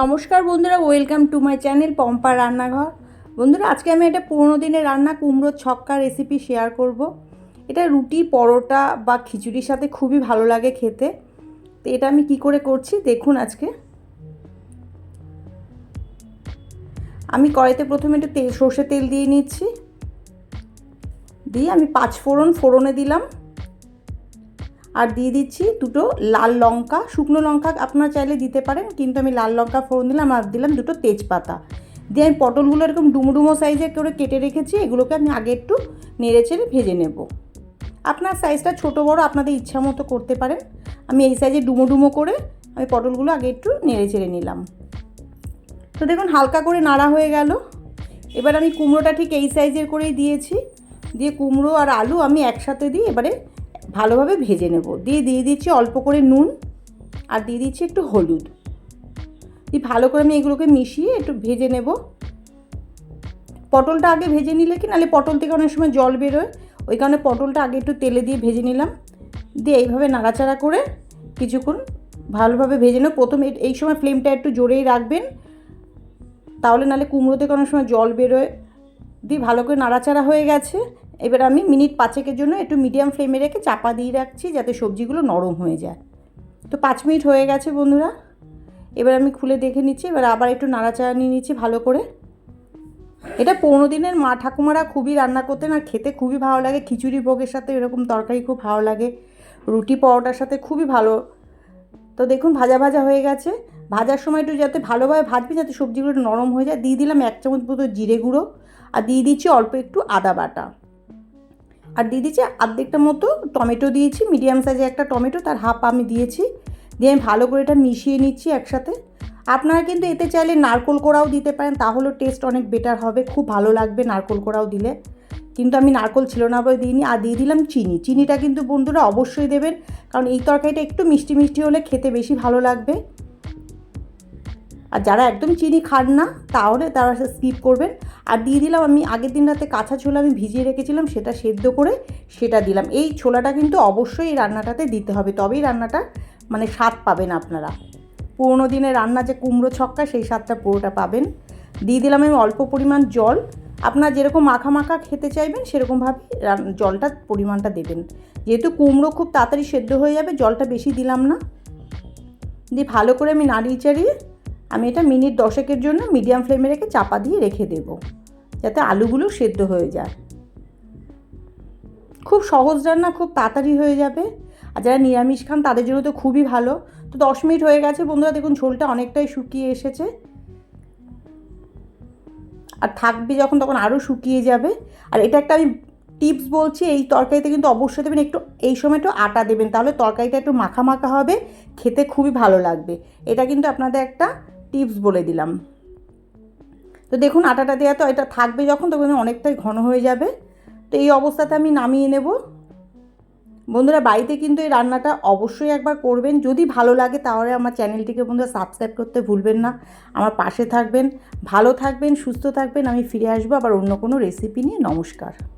নমস্কার বন্ধুরা welcome to my channel Pampa রান্নাঘর। বন্ধুরা, আজকে আমি একটা পুরোনো দিনের রান্না কুমড়োর ছক্কা রেসিপি শেয়ার করব। এটা রুটি, পরোটা বা খিচুড়ির সাথে খুবই ভালো লাগে খেতে। তো এটা আমি কি করে করছি, দেখুন আজকে। আমি কড়াইতে প্রথমে একটু তেল সর্ষে তেল দিয়ে নিচ্ছি। দিয়ে আমি পাঁচ ফোড়ন, ফোড়নে দিলাম। আর দিয়ে দিচ্ছি দুটো লাল লঙ্কা, শুকনো লঙ্কা আপনারা চাইলে দিতে পারেন, কিন্তু আমি লাল লঙ্কা, ফোড়ন দিলাম, আর দিলাম দুটো তেজপাতা। দিয়ে আমি পটলগুলো এরকম ডুমো সাইজের করে কেটে রেখেছি, এগুলোকে আমি আগে একটু নেড়ে চেড়ে ভেজে নেব। আপনার সাইজটা ছোটো, বড় আপনাদের ইচ্ছা মতো করতে পারেন। আমি এই সাইজে ডুমো ডুমো করে আমি পটলগুলো আগে একটু নেড়ে চেড়ে নিলাম। তো দেখুন, হালকা করে নাড়া হয়ে গেল। এবার আমি কুমড়োটা ঠিক এই সাইজের করেই দিয়েছি। দিয়ে কুমড়ো আর আলু আমি একসাথে দিয়ে এবারে ভালোভাবে ভেজে নেব। দিয়ে দিয়ে দিচ্ছি অল্প করে নুন আর দিয়ে দিচ্ছি একটু হলুদ। দিয়ে ভালো করে আমি এগুলোকে মিশিয়ে একটু ভেজে নেব। পটলটা আগে ভেজে নিলে কি, নাহলে পটল থেকে অনেক সময় জল বেরোয়, ওই কারণে পটলটা আগে একটু তেলে দিয়ে ভেজে নিলাম। দিয়ে এইভাবে নাড়াচাড়া করে কিছুক্ষণ ভালোভাবে ভেজে নেব। প্রথমে এই সময় ফ্লেমটা একটু জোরেই রাখবেন, তাহলে নাহলে কুমড়ো থেকে অনেক সময় জল বেরোয়। দিয়ে ভালো করে নাড়াচাড়া হয়ে গেছে। এবার আমি মিনিট পাঁচেকের জন্য একটু মিডিয়াম ফ্লেমে রেখে চাপা দিয়ে রাখছি যাতে সবজিগুলো নরম হয়ে যায়। তো পাঁচ মিনিট হয়ে গেছে বন্ধুরা। এবার আমি খুলে দেখে নিচ্ছি, এবার আবার একটু নাড়াচাড়া নিয়ে নিচ্ছি ভালো করে। এটা পনেরো দিনের মা ঠাকুমারা খুবই রান্না করতেন আর খেতে খুবই ভালো লাগে। খিচুড়ি ভোগের সাথে এরকম তরকারি খুব ভালো লাগে। রুটি পরোটার সাথে খুবই ভালো। তো দেখুন ভাজা ভাজা হয়ে গেছে। ভাজার সময় একটু যাতে ভালোভাবে ভাজবি যাতে সবজিগুলো নরম হয়ে যায়। দিয়ে দিলাম এক চামচ মতো জিরে গুঁড়ো। আর দিয়ে দিচ্ছি অল্প একটু আদা বাটা। আর দিয়ে দিচ্ছি আর্ধেকটা মতো টমেটো দিয়েছি, মিডিয়াম সাইজে একটা টমেটো, তার হাফ আমি দিয়েছি। দিয়ে আমি ভালো করে এটা মিশিয়ে নিচ্ছি একসাথে। আপনারা কিন্তু এতে চাইলে নারকোল কোড়াও দিতে পারেন, তাহলেও টেস্ট অনেক বেটার হবে, খুব ভালো লাগবে নারকোল কোড়াও দিলে। কিন্তু আমি নারকোল ছিল না বলে দিইনি, আর দিয়ে দিলাম চিনি। চিনিটা কিন্তু বন্ধুরা অবশ্যই দেবেন, কারণ এই তরকারিটা একটু মিষ্টি মিষ্টি হলে খেতে বেশি ভালো লাগবে। আর যারা একদম চিনি খান না, তাহলে তারা স্কিপ করবেন। আর দিয়ে দিলাম আমি, আগের দিন রাতে কাঁচা ছোলা আমি ভিজিয়ে রেখেছিলাম, সেটা সেদ্ধ করে সেটা দিলাম। এই ছোলাটা কিন্তু অবশ্যই এই রান্নাটাতে দিতে হবে, তবেই রান্নাটা মানে স্বাদ পাবেন আপনারা। পুরোনো দিনের রান্না যে কুমড়ো ছক্কা, সেই স্বাদটা পুরোটা পাবেন। দিয়ে দিলাম আমি অল্প পরিমাণ জল। আপনার যেরকম মাখা মাখা খেতে চাইবেন, সেরকমভাবে জলটা পরিমাণটা দেবেন। যেহেতু কুমড়ো খুব তাড়াতাড়ি সেদ্ধ হয়ে যাবে, জলটা বেশি দিলাম না। দিয়ে ভালো করে আমি নাড়িয়ে চাড়িয়ে আমি এটা মিনিট দশেকের জন্য মিডিয়াম ফ্লেমে রেখে চাপা দিয়ে রেখে দেব, যাতে আলুগুলো সেদ্ধ হয়ে যায়। খুব সহজ রান্না, খুব তাড়াতাড়ি হয়ে যাবে। আর যারা নিরামিষ খান, তাদের জন্য তো খুবই ভালো। তো দশ মিনিট হয়ে গেছে, বন্ধুরা, দেখুন ঝোলটা অনেকটাই শুকিয়ে এসেছে। আর থাকবে যখন, তখন আরও শুকিয়ে যাবে। আর এটা একটা আমি টিপস বলছি, এই তরকারিতে কিন্তু অবশ্যই দেবেন একটু, এই সময় একটু আটা দেবেন। তাহলে তরকারিটা একটু মাখা মাখা হবে, খেতে খুবই ভালো লাগবে। এটা কিন্তু আপনাদের একটা টিপস বলে দিলাম। তো দেখুন, আটাটা দেওয়া তো এটা থাকবে যখন, তখন অনেকটাই ঘন হয়ে যাবে। তো এই অবস্থাতে আমি নামিয়ে নেব। বন্ধুরা, বাড়িতে কিন্তু এই রান্নাটা অবশ্যই একবার করবেন। যদি ভালো লাগে, তাহলে আমার চ্যানেলটিকে বন্ধুরা সাবস্ক্রাইব করতে ভুলবেন না। আমার পাশে থাকবেন, ভালো থাকবেন, সুস্থ থাকবেন। আমি ফিরে আসব আবার অন্য কোনো রেসিপি নিয়ে। নমস্কার।